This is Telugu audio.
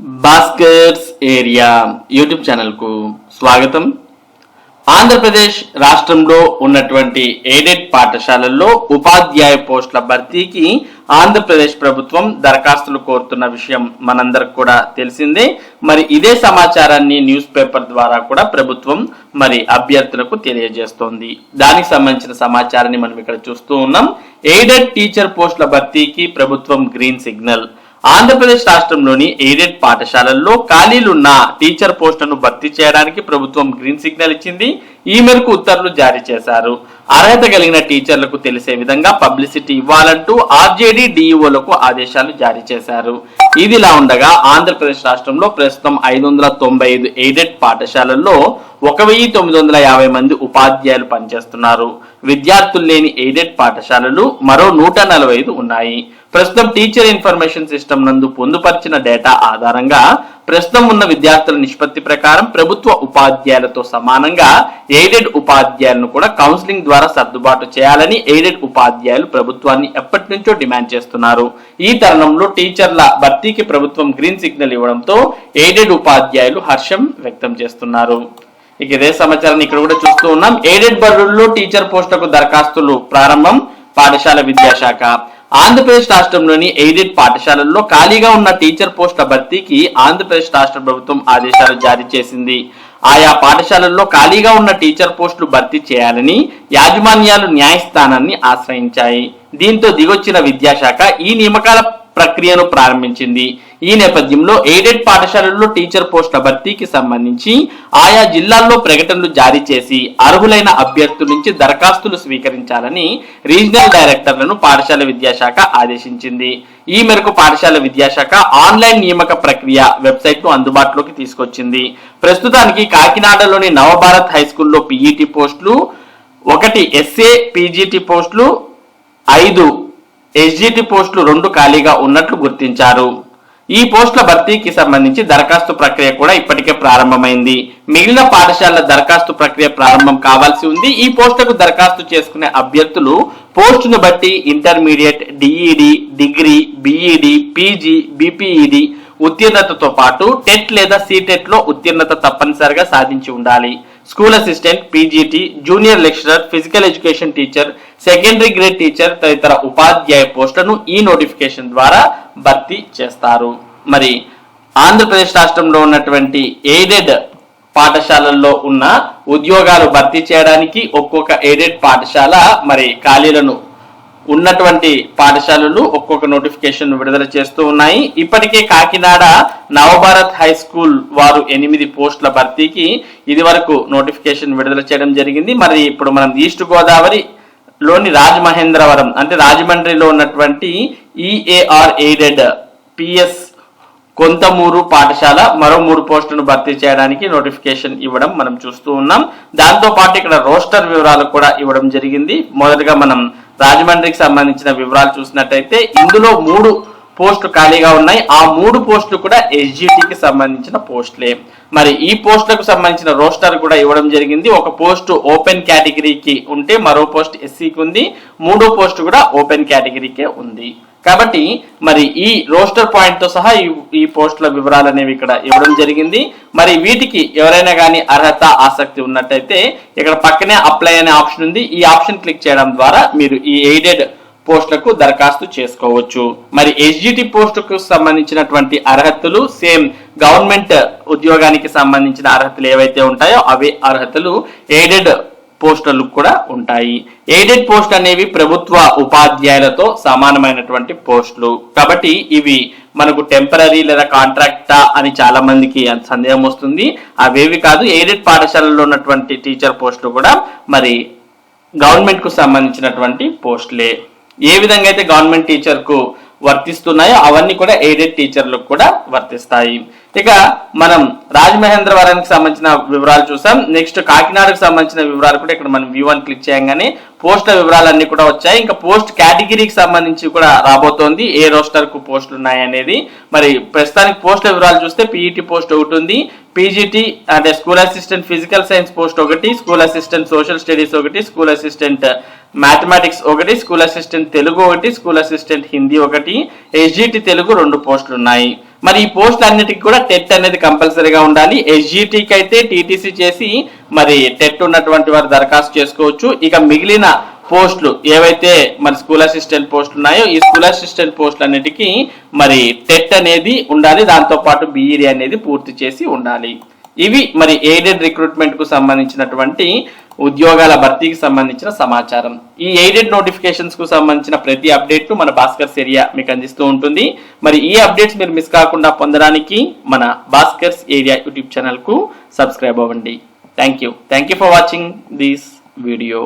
భాస్కర్స్ ఏరియా యూట్యూబ్ ఛానల్కు స్వాగతం. ఆంధ్రప్రదేశ్ రాష్ట్రంలో ఉన్నటువంటి ఎయిడెడ్ పాఠశాలల్లో ఉపాధ్యాయ పోస్టుల భర్తీకి ఆంధ్రప్రదేశ్ ప్రభుత్వం దరఖాస్తులు కోరుతున్న విషయం మనందరికి కూడా తెలిసిందే. మరి ఇదే సమాచారాన్ని న్యూస్ పేపర్ ద్వారా కూడా ప్రభుత్వం మరి అభ్యర్థులకు తెలియజేస్తోంది. దానికి సంబంధించిన సమాచారాన్ని మనం ఇక్కడ చూస్తూ ఉన్నాం. ఎయిడెడ్ టీచర్ పోస్టుల భర్తీకి ప్రభుత్వం గ్రీన్ సిగ్నల్. ఆంధ్రప్రదేశ్ రాష్ట్రంలోని ఎయిడెడ్ పాఠశాలల్లో ఖాళీలున్న టీచర్ పోస్టులను భర్తీ చేయడానికి ప్రభుత్వం గ్రీన్ సిగ్నల్ ఇచ్చింది. ఈ మేరకు ఉత్తర్వులు జారీ చేశారు. అర్హత కలిగిన టీచర్లకు తెలిసే విధంగా పబ్లిసిటీ ఇవ్వాలంటూ ఆర్జేడీ డిఈఓలకు ఆదేశాలు జారీ చేశారు. ఇదిలా ఉండగా ఆంధ్రప్రదేశ్ రాష్ట్రంలో ప్రస్తుతం ఐదు వందల తొంభై ఐదు ఎయిడెడ్ పాఠశాలల్లో ఒక వెయ్యి తొమ్మిది వందల యాభై మంది ఉపాధ్యాయులు పనిచేస్తున్నారు. విద్యార్థులు లేని ఎయిడెడ్ పాఠశాలలు మరో నూట నలభై ఐదు ఉన్నాయి. ప్రస్తుతం టీచర్ ఇన్ఫర్మేషన్ సిస్టమ్ నందు పొందుపరిచిన డేటా ఆధారంగా ప్రస్తుతం ఉన్న విద్యార్థుల నిష్పత్తి ప్రకారం ప్రభుత్వ ఉపాధ్యాయులతో సమానంగా ఎయిడెడ్ ఉపాధ్యాయులను కూడా కౌన్సిలింగ్ ద్వారా సర్దుబాటు చేయాలని ఎయిడెడ్ ఉపాధ్యాయులు ప్రభుత్వాన్ని ఎప్పటి నుంచో డిమాండ్ చేస్తున్నారు. ఈ తరుణంలో టీచర్ల భర్తీకి ప్రభుత్వం గ్రీన్ సిగ్నల్ ఇవ్వడంతో ఎయిడెడ్ ఉపాధ్యాయులు హర్షం వ్యక్తం చేస్తున్నారు. ఇక ఇదే సమాచారాన్ని ఇక్కడ కూడా చూస్తూ ఉన్నాం. ఎయిడెడ్ బడుల్లో టీచర్ పోస్టులకు దరఖాస్తులు ప్రారంభం పాఠశాల విద్యాశాఖ. ఆంధ్రప్రదేశ్ రాష్ట్రంలోని ఎయిడెడ్ పాఠశాలల్లో ఖాళీగా ఉన్న టీచర్ పోస్టుల భర్తీకి ఆంధ్రప్రదేశ్ రాష్ట్ర ప్రభుత్వం ఆదేశాలు జారీ చేసింది. ఆయా పాఠశాలల్లో ఖాళీగా ఉన్న టీచర్ పోస్టులు భర్తీ చేయాలని యాజమాన్యాలు న్యాయస్థానాన్ని ఆశ్రయించాయి. దీంతో దిగొచ్చిన విద్యాశాఖ ఈ నియామకాల ప్రక్రియను ప్రారంభించింది. ఈ నేపథ్యంలో ఎయిడెడ్ పాఠశాలల్లో టీచర్ పోస్టుల భర్తీకి సంబంధించి ఆయా జిల్లాల్లో ప్రకటనలు జారీ చేసి అర్హులైన అభ్యర్థుల నుంచి దరఖాస్తులు స్వీకరించాలని రీజనల్ డైరెక్టర్లను పాఠశాల విద్యాశాఖ ఆదేశించింది. ఈ మేరకు పాఠశాల విద్యాశాఖ ఆన్లైన్ నియామక ప్రక్రియ వెబ్సైట్ను అందుబాటులోకి తీసుకొచ్చింది. ప్రస్తుతానికి కాకినాడలోని నవభారత్ హై స్కూల్లో పీఈటీ పోస్టులు ఒకటి ఎస్ఏ పీజీటీ పోస్టులు ఐదు ఎస్జిటి పోస్టులు రెండు ఖాళీగా ఉన్నట్లు గుర్తించారు. ఈ పోస్టుల భర్తీకి సంబంధించి దరఖాస్తు ప్రక్రియ కూడా ఇప్పటికే ప్రారంభమైంది. మిగిలిన పాఠశాలల దరఖాస్తు ప్రక్రియ ప్రారంభం కావాల్సి ఉంది. ఈ పోస్టులకు దరఖాస్తు చేసుకునే అభ్యర్థులు పోస్టును బట్టి intermediate DEd degree BEd PG BPEd ఉత్తీర్ణతతో పాటు టెట్ లేదా సీటెట్లో ఉత్తీర్ణత తప్పనిసరిగా సాధించి ఉండాలి. School assistant PGT junior lecturer physical education teacher secondary grade teacher తదితర ఉపాధ్యాయ పోస్టులను ఈ నోటిఫికేషన్ ద్వారా భర్తీ చేస్తారు. మరి ఆంధ్రప్రదేశ్ రాష్ట్రంలో ఉన్నటువంటి ఎయిడెడ్ పాఠశాలల్లో ఉన్న ఉద్యోగాలు భర్తీ చేయడానికి ఒక్కొక్క ఎయిడెడ్ పాఠశాల మరి ఖాళీలను ఉన్నటువంటి పాఠశాలలు ఒక్కొక్క నోటిఫికేషన్ విడుదల చేస్తూ ఉన్నాయి. ఇప్పటికే కాకినాడ నవభారత్ హై స్కూల్ వారు ఎనిమిది పోస్టుల భర్తీకి ఇది వరకు నోటిఫికేషన్ విడుదల చేయడం జరిగింది. మరి ఇప్పుడు మనం ఈస్ట్ గోదావరి లోని రాజమహేంద్రవరం అంటే రాజమండ్రిలో ఉన్నటువంటి ఈఏఆర్ ఎయిడెడ్ పిఎస్ కొంతమూరు పాఠశాల మరో మూడు పోస్టులను భర్తీ చేయడానికి నోటిఫికేషన్ ఇవ్వడం మనం చూస్తూ ఉన్నాం. దాంతో పాటు ఇక్కడ రోస్టర్ వివరాలు కూడా ఇవ్వడం జరిగింది. మొదటగా మనం రాజమండ్రికి సంబంధించిన వివరాలు చూసినట్టయితే ఇందులో మూడు పోస్టులు ఖాళీగా ఉన్నాయి. ఆ మూడు పోస్టులు కూడా ఎస్జిటికి సంబంధించిన పోస్టులే. మరి ఈ పోస్టులకు సంబంధించిన రోస్టర్ కూడా ఇవ్వడం జరిగింది. ఒక పోస్ట్ ఓపెన్ కేటగిరీకి ఉంటే మరో పోస్ట్ ఎస్సీకి ఉంది. మూడో పోస్ట్ కూడా ఓపెన్ కేటగిరీకే ఉంది. కాబట్టి మరి ఈ రోస్టర్ పాయింట్తో సహా ఈ ఈ పోస్టుల వివరాలు అనేవి ఇక్కడ ఇవ్వడం జరిగింది. మరి వీటికి ఎవరైనా కానీ అర్హత ఆసక్తి ఉన్నట్టయితే ఇక్కడ పక్కనే అప్లై అనే ఆప్షన్ ఉంది. ఈ ఆప్షన్ క్లిక్ చేయడం ద్వారా మీరు ఈ ఎయిడెడ్ పోస్టులకు దరఖాస్తు చేసుకోవచ్చు. మరి ఎస్జిటి పోస్టుకు సంబంధించినటువంటి అర్హతలు సేమ్ గవర్నమెంట్ ఉద్యోగానికి సంబంధించిన అర్హతలు ఏవైతే ఉంటాయో అవే అర్హతలు ఎయిడెడ్ పోస్టులు కూడా ఉంటాయి. ఎయిడెడ్ పోస్ట్ అనేవి ప్రభుత్వ ఉపాధ్యాయులతో సమానమైనటువంటి పోస్టులు. కాబట్టి ఇవి మనకు టెంపరీ లేదా కాంట్రాక్టా అని చాలా మందికి సందేహం వస్తుంది. అవేవి కాదు ఎయిడెడ్ పాఠశాలలో ఉన్నటువంటి టీచర్ పోస్టులు కూడా మరి గవర్నమెంట్కు సంబంధించినటువంటి పోస్టులే. ఏ విధంగా అయితే గవర్నమెంట్ టీచర్కు వర్తిస్తున్నాయో అవన్నీ కూడా ఎయిడెడ్ టీచర్లకు కూడా వర్తిస్తాయి. ఇక మనం రాజమహేంద్రవరానికి సంబంధించిన వివరాలు చూసాం. నెక్స్ట్ కాకినాడకు సంబంధించిన వివరాలు కూడా ఇక్కడ మనం వ్యూ వన్ క్లిక్ చేయగానే పోస్టుల వివరాలన్నీ కూడా వచ్చాయి. ఇంకా పోస్ట్ కేటగిరీకి సంబంధించి కూడా రాబోతోంది. ఏ రోస్టర్కు పోస్టులు ఉన్నాయి అనేది. మరి ప్రస్తుతానికి పోస్టుల వివరాలు చూస్తే పీఈటీ పోస్ట్ ఒకటి ఉంది. పీజీటీ అంటే school assistant physical science post ఒకటి స్కూల్ అసిస్టెంట్ సోషల్ స్టడీస్ ఒకటి స్కూల్ అసిస్టెంట్ మ్యాథమెటిక్స్ ఒకటి స్కూల్ అసిస్టెంట్ తెలుగు ఒకటి స్కూల్ అసిస్టెంట్ హిందీ ఒకటి ఎస్జిటి తెలుగు రెండు పోస్టులు ఉన్నాయి. మరి ఈ పోస్ట్ అన్నిటికి కూడా టెట్ అనేది కంపల్సరీగా ఉండాలి. ఎస్జిటికి అయితే టీటీసీ చేసి మరి టెట్ ఉన్నటువంటి వారు దరఖాస్తు చేసుకోవచ్చు. ఇక మిగిలిన పోస్టులు ఏవైతే మరి స్కూల్ అసిస్టెంట్ పోస్టులు ఉన్నాయో ఈ స్కూల్ అసిస్టెంట్ పోస్టులు అన్నిటికీ మరి టెట్ అనేది ఉండాలి. దాంతో పాటు బీఈడి అనేది పూర్తి చేసి ఉండాలి. ఇవి మరి ఎయిడెడ్ రిక్రూట్మెంట్కు సంబంధించినటువంటి ఉద్యోగాల భర్తీకి సంబంధించిన సమాచారం. ఈ ఎయిడెడ్ నోటిఫికేషన్స్కు సంబంధించిన ప్రతి అప్డేట్ మన భాస్కర్స్ ఏరియా మీకు అందిస్తూ ఉంటుంది. మరి ఈ అప్డేట్స్ మీరు మిస్ కాకుండా పొందడానికి మన భాస్కర్స్ ఏరియా యూట్యూబ్ ఛానల్కు సబ్స్క్రైబ్ అవ్వండి. Thank you thank you for watching this video